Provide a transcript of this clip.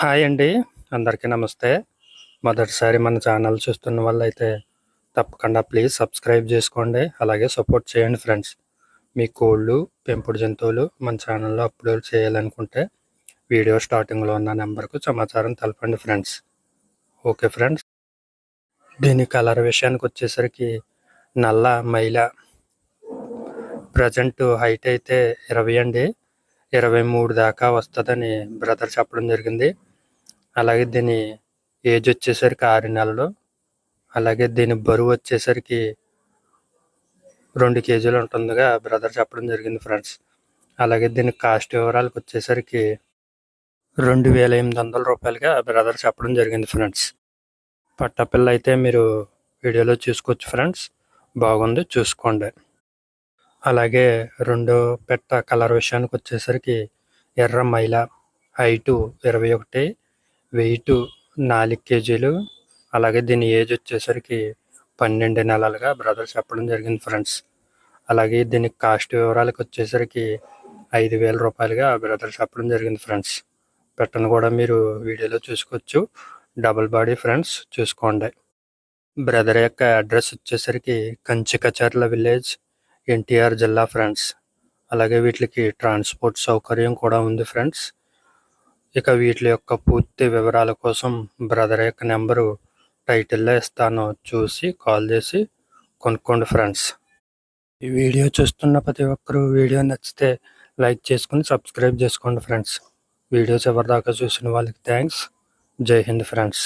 Hi అండి. అందరికీ నమస్తే. మొదటిసారి మన ఛానల్ చూస్తున్న వాళ్ళైతే తప్పకుండా ప్లీజ్ సబ్స్క్రైబ్ చేసుకోండి. అలాగే సపోర్ట్ చేయండి ఫ్రెండ్స్. మీ కోళ్ళు పెంపుడు జంతువులు మన ఛానల్లో అప్లోడ్ చేయాలనుకుంటే వీడియో స్టార్టింగ్లో ఉన్న నెంబర్కు సమాచారం తెలపండి ఫ్రెండ్స్. Okay friends. దీని కలర్ విషయానికి వచ్చేసరికి నల్ల మైల. ప్రజెంట్ హైట్ అయితే ఇరవై అండి. ఇరవై మూడు దాకా వస్తుందని బ్రదర్ చెప్పడం జరిగింది. అలాగే దీని ఏజ్ వచ్చేసరికి ఆరు నెలలు. అలాగే దీని బరువు వచ్చేసరికి రెండు కేజీలు ఉంటుందిగా బ్రదర్ చెప్పడం జరిగింది ఫ్రెండ్స్. అలాగే దీని కాస్ట్ వివరాలకు వచ్చేసరికి రెండు వేల ఎనిమిది వందల రూపాయలుగా బ్రదర్ చెప్పడం జరిగింది ఫ్రెండ్స్. పట్టపిల్ల అయితే మీరు వీడియోలో చూసుకోవచ్చు ఫ్రెండ్స్. బాగుంది చూసుకోండి. అలాగే రెండో పెట్ట కలర్ విషయానికి వచ్చేసరికి ఎర్ర మైల హైటు ఇరవై ఒకటి వెయిట్ నాలుగు కేజీలు. అలాగే దీని ఏజ్ వచ్చేసరికి పన్నెండు నెలలుగా బ్రదర్ చెప్పడం జరిగింది ఫ్రెండ్స్. అలాగే దీని కాస్ట్ వివరాలకు వచ్చేసరికి ఐదు వేల రూపాయలుగా బ్రదర్ చెప్పడం జరిగింది ఫ్రెండ్స్. పెట్టను కూడా మీరు వీడియోలో చూసుకోవచ్చు. డబుల్ బాడీ ఫ్రెండ్స్ చూసుకోండి. బ్రదర్ యొక్క అడ్రస్ వచ్చేసరికి కంచి కచర్ల విలేజ్ ఎన్టీఆర్ జిల్లా ఫ్రెండ్స్. అలాగే వీటికి ట్రాన్స్పోర్ట్ సౌకర్యం కూడా ఉంది ఫ్రెండ్స్. ఇక వీటి యొక్క పూర్తి వివరాల కోసం బ్రదర్ యొక్క నెంబరు టైటిల్లో ఇస్తాను. చూసి కాల్ చేసి కొనుక్కోండి ఫ్రెండ్స్. ఈ వీడియో చూస్తున్న ప్రతి ఒక్కరూ వీడియో నచ్చితే లైక్ చేసుకుని సబ్స్క్రైబ్ చేసుకోండి ఫ్రెండ్స్. వీడియో చివరిదాకా చూసిన వాళ్ళకి థ్యాంక్స్. జై హింద్ ఫ్రెండ్స్.